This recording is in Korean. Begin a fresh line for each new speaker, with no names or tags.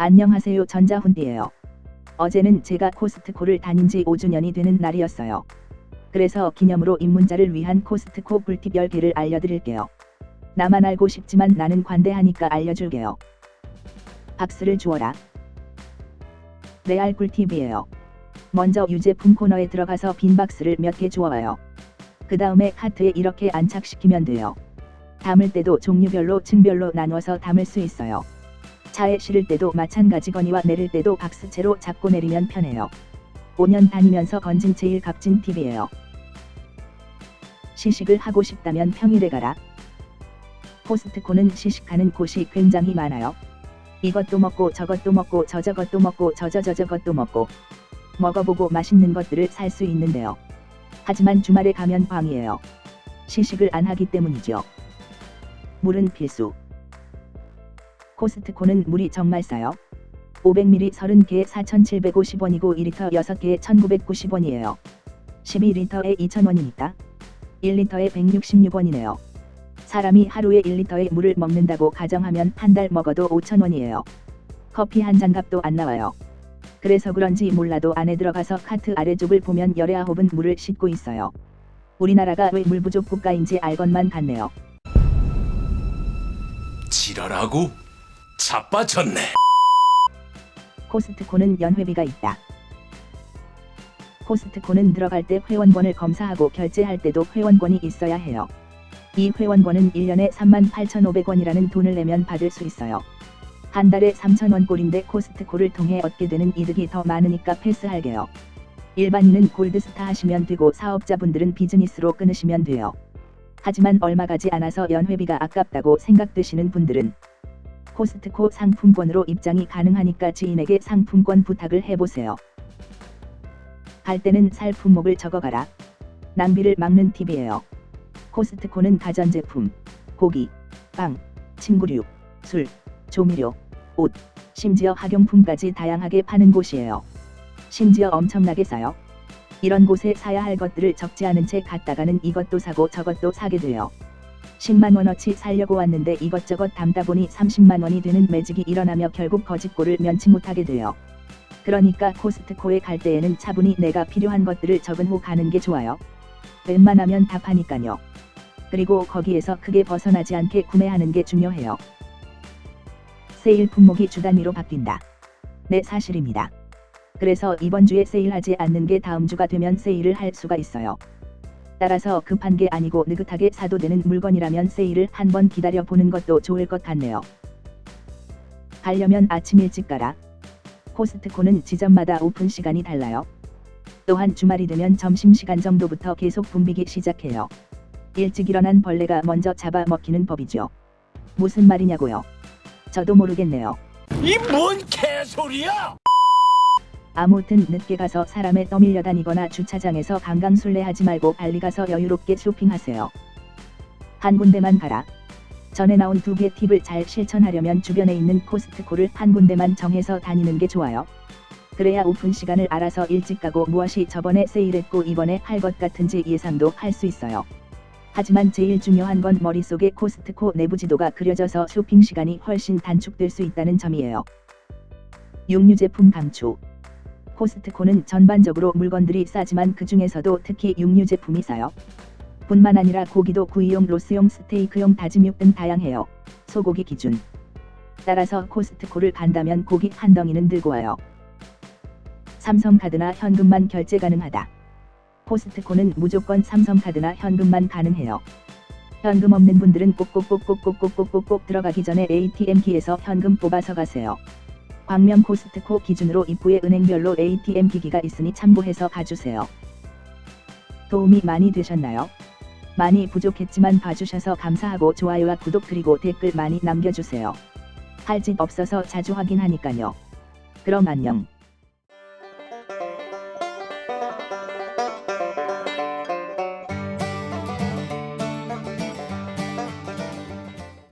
안녕하세요 전자훈디예요. 어제는 제가 코스트코를 다닌 지 5주년이 되는 날이었어요. 그래서 기념으로 입문자를 위한 코스트코 꿀팁 10개를 알려드릴게요. 나만 알고 싶지만 나는 관대하니까 알려줄게요. 박스를 주어라. 레알 꿀팁이에요. 먼저 유제품 코너에 들어가서 빈 박스를 몇 개 주어와요. 그 다음에 카트에 이렇게 안착시키면 돼요. 담을 때도 종류별로 층별로 나누어서 담을 수 있어요. 차에 실을 때도 마찬가지거니와 내릴 때도 박스채로 잡고 내리면 편해요. 5년 다니면서 건진 제일 값진 팁이에요. 시식을 하고 싶다면 평일에 가라. 코스트코는 시식하는 곳이 굉장히 많아요. 이것도 먹고 저것도 먹고 저저것도 먹고 저저저저것도 먹고 먹어보고 맛있는 것들을 살 수 있는데요. 하지만 주말에 가면 광이에요. 시식을 안 하기 때문이죠. 물은 필수. 코스트코는 물이 정말 싸요. 500ml 30개에 4,750원이고 2리터 6개에 1,990원이에요. 12리터에 2,000원이니까 1리터에 166원이네요. 사람이 하루에 1리터의 물을 먹는다고 가정하면 한 달 먹어도 5,000원이에요. 커피 한 잔 값도 안 나와요. 그래서 그런지 몰라도 안에 들어가서 카트 아래쪽을 보면 열애아홉은 물을 싣고 있어요. 우리나라가 왜 물 부족 국가인지 알 것만 같네요.
지랄하고 자빠졌네.
코스트코는 연회비가 있다. 코스트코는 들어갈 때 회원권을 검사하고 결제할 때도 회원권이 있어야 해요. 이 회원권은 1년에 38,500원이라는 돈을 내면 받을 수 있어요. 한 달에 3,000원 꼴인데 코스트코를 통해 얻게 되는 이득이 더 많으니까 패스할게요. 일반인은 골드스타 하시면 되고 사업자분들은 비즈니스로 끊으시면 돼요. 하지만 얼마 가지 않아서 연회비가 아깝다고 생각되시는 분들은 코스트코 상품권으로 입장이 가능하니까 지인에게 상품권 부탁을 해보세요. 갈 때는 살 품목을 적어가라. 낭비를 막는 팁이에요. 코스트코는 가전제품, 고기, 빵, 침구류, 술, 조미료, 옷, 심지어 학용품까지 다양하게 파는 곳이에요. 심지어 엄청나게 싸요. 이런 곳에 사야 할 것들을 적지 않은 채 갔다가는 이것도 사고 저것도 사게 돼요. 10만 원어치 살려고 왔는데 이것저것 담다 보니 30만 원이 되는 매직이 일어나며 결국 거짓골을 면치 못하게 돼요. 그러니까 코스트코에 갈 때에는 차분히 내가 필요한 것들을 적은 후 가는 게 좋아요. 웬만하면 다 파니까요. 그리고 거기에서 크게 벗어나지 않게 구매하는 게 중요해요. 세일 품목이 주 단위로 바뀐다. 네 사실입니다. 그래서 이번 주에 세일하지 않는 게 다음 주가 되면 세일을 할 수가 있어요. 따라서 급한 게 아니고 느긋하게 사도 되는 물건이라면 세일을 한번 기다려 보는 것도 좋을 것 같네요. 가려면 아침 일찍 가라. 코스트코는 지점마다 오픈 시간이 달라요. 또한 주말이 되면 점심시간 정도부터 계속 붐비기 시작해요. 일찍 일어난 벌레가 먼저 잡아먹히는 법이죠. 무슨 말이냐고요? 저도 모르겠네요.
이 뭔 개소리야?
아무튼 늦게 가서 사람에 떠밀려 다니거나 주차장에서 강강술래 하지 말고 빨리 가서 여유롭게 쇼핑하세요. 한 군데만 가라. 전에 나온 두 개 팁을 잘 실천하려면 주변에 있는 코스트코를 한 군데만 정해서 다니는 게 좋아요. 그래야 오픈 시간을 알아서 일찍 가고 무엇이 저번에 세일했고 이번에 할 것 같은지 예상도 할 수 있어요. 하지만 제일 중요한 건 머릿속에 코스트코 내부 지도가 그려져서 쇼핑 시간이 훨씬 단축될 수 있다는 점이에요. 육류 제품 강추. 코스트코는 전반적으로 물건들이 싸지만 그 중에서도 특히 육류 제품이 싸요. 뿐만 아니라 고기도 구이용, 로스용, 스테이크용, 다짐육 등 다양해요. 소고기 기준. 따라서 코스트코를 간다면 고기 한 덩이는 들고 와요. 삼성카드나 현금만 결제 가능하다. 코스트코는 무조건 삼성카드나 현금만 가능해요. 현금 없는 분들은 꼭꼭꼭꼭꼭꼭꼭꼭 들어가기 전에 ATM기에서 현금 뽑아서 가세요. 광명 코스트코 기준으로 입구에 은행별로 ATM 기기가 있으니 참고해서 가주세요. 도움이 많이 되셨나요? 많이 부족했지만 봐주셔서 감사하고 좋아요와 구독 그리고 댓글 많이 남겨주세요. 할 짓 없어서 자주 확인하니까요. 그럼 안녕.